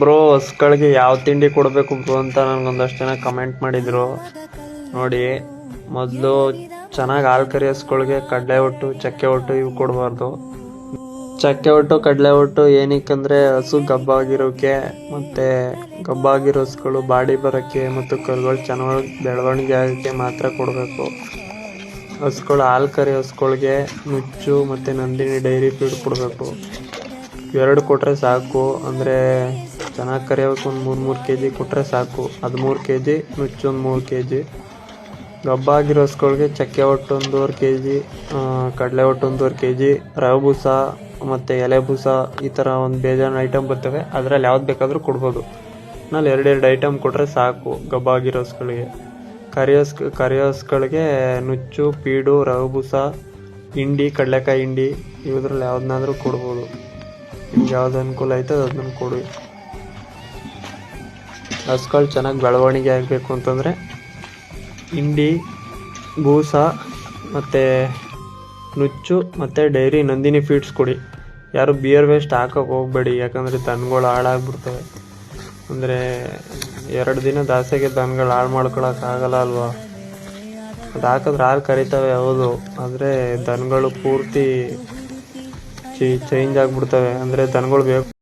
Bro ಹಸ್ಗಳಿಗೆ ಯಾವ ತಿಂಡಿ ಕೊಡಬೇಕು ಬ್ರೋ ಅಂತ ನನಗೊಂದಷ್ಟು ಜನ ಕಮೆಂಟ್ ಮಾಡಿದ್ರು. ನೋಡಿ, ಮೊದಲು ಚೆನ್ನಾಗಿ ಹಾಲು ಕರಿ ಹಸ್ಗಳಿಗೆ ಕಡಲೆ ಒಟ್ಟು, ಚಕ್ಕೆ ಹೊಟ್ಟು ಇವು ಕೊಡಬಾರ್ದು. ಚಕ್ಕೆ ಒಟ್ಟು, ಕಡಲೆ ಒಟ್ಟು ಏನಕ್ಕಂದರೆ ಹಸು ಗಬ್ಬಾಗಿರೋಕೆ, ಮತ್ತು ಗಬ್ಬಾಗಿರೋ ಹಸುಗಳು ಬಾಡಿ ಬರೋಕ್ಕೆ ಮತ್ತು ಕರುಗಳು ಚೆನ್ನಾಗಿ ಬೆಳವಣಿಗೆ ಆಗೋಕ್ಕೆ ಮಾತ್ರ ಕೊಡಬೇಕು. ಹಸುಗಳು ಹಾಲು ಕರಿ ಹಸುಗಳಿಗೆ ನುಚ್ಚು ಮತ್ತು ನಂದಿನಿ ಡೈರಿ ಫೀಡ್ ಕೊಡಬೇಕು. ಎರಡು ಕೊಟ್ಟರೆ ಸಾಕು, ಅಂದರೆ ಚೆನ್ನಾಗಿ ಕರಿಯೋಕೆ ಒಂದು ಮೂರು ಮೂರು ಕೆ ಜಿ ಕೊಟ್ಟರೆ ಸಾಕು. ಹದಿಮೂರು ಕೆ ಜಿ ನುಚ್ಚು ಒಂದು ಮೂರು ಕೆ ಜಿ ಗಬ್ಬಾಗಿರೋ ಹಸುಗಳಿಗೆ ಚಕ್ಕೆ ಒಟ್ಟು ಒಂದೂವರೆ ಕೆ ಜಿ ಕಡಲೆ ಒಟ್ಟು ಒಂದೂವರೆ ಕೆ ಜಿ ರವೆ ಬೂಸ, ಮತ್ತು ಎಲೆ ಬೂಸ, ಈ ಥರ ಒಂದು ಬೇಜಾನ್ ಐಟಮ್ ಬರ್ತವೆ. ಅದರಲ್ಲಿ ಯಾವ್ದು ಬೇಕಾದರೂ ಕೊಡ್ಬೋದು. ನಾಲ್ ಎರಡೆರಡು ಐಟಮ್ ಕೊಟ್ಟರೆ ಸಾಕು ಗಬ್ಬಾಗಿರೋ ಹಸುಗಳಿಗೆ ಕರಿಯೋಸ್ ಕರಿಯೋಸ್ಗಳಿಗೆ ನುಚ್ಚು, ಪೀಡು, ರವೆ ಬೂಸ, ಹಿಂಡಿ, ಕಡಲೆಕಾಯಿ ಹಿಂಡಿ ಇವುದ್ರಲ್ಲಿ ಯಾವ್ದನ್ನಾದ್ರೂ ಕೊಡ್ಬೋದು. ನಿಮ್ಗೆ ಯಾವ್ದು ಅನುಕೂಲ ಆಯ್ತೋ ಅದನ್ನ ಕೊಡಿ. ಹಸುಗಳು ಚೆನ್ನಾಗಿ ಬೆಳವಣಿಗೆ ಆಗಬೇಕು ಅಂತಂದರೆ ಹಿಂಡಿ ಬೂಸ ಮತ್ತು ನುಚ್ಚು ಮತ್ತು ಡೈರಿ ನಂದಿನಿ ಫೀಡ್ಸ್ ಕೊಡಿ. ಯಾರು ಬಿಯರ್ ವೇಸ್ಟ್ ಹಾಕೋಕೆ ಹೋಗಬೇಡಿ, ಯಾಕಂದರೆ ದನಗಳು ಹಾಳಾಗ್ಬಿಡ್ತವೆ. ಅಂದರೆ ಎರಡು ದಿನ ದಾಸೆಗೆ ದನಗಳು ಹಾಳು ಮಾಡ್ಕೊಳಕ್ಕಾಗಲ್ಲ ಅಲ್ವಾ? ಅದು ಹಾಕಿದ್ರೆ ಹಾಲು ಕರಿತವೆ, ಹೌದು. ಆದರೆ ದನಗಳು ಪೂರ್ತಿ ಚೇಂಜ್ ಆಗ್ಬಿಡ್ತವೆ ಅಂದ್ರೆ ದನಗಳು ಬೇಕು.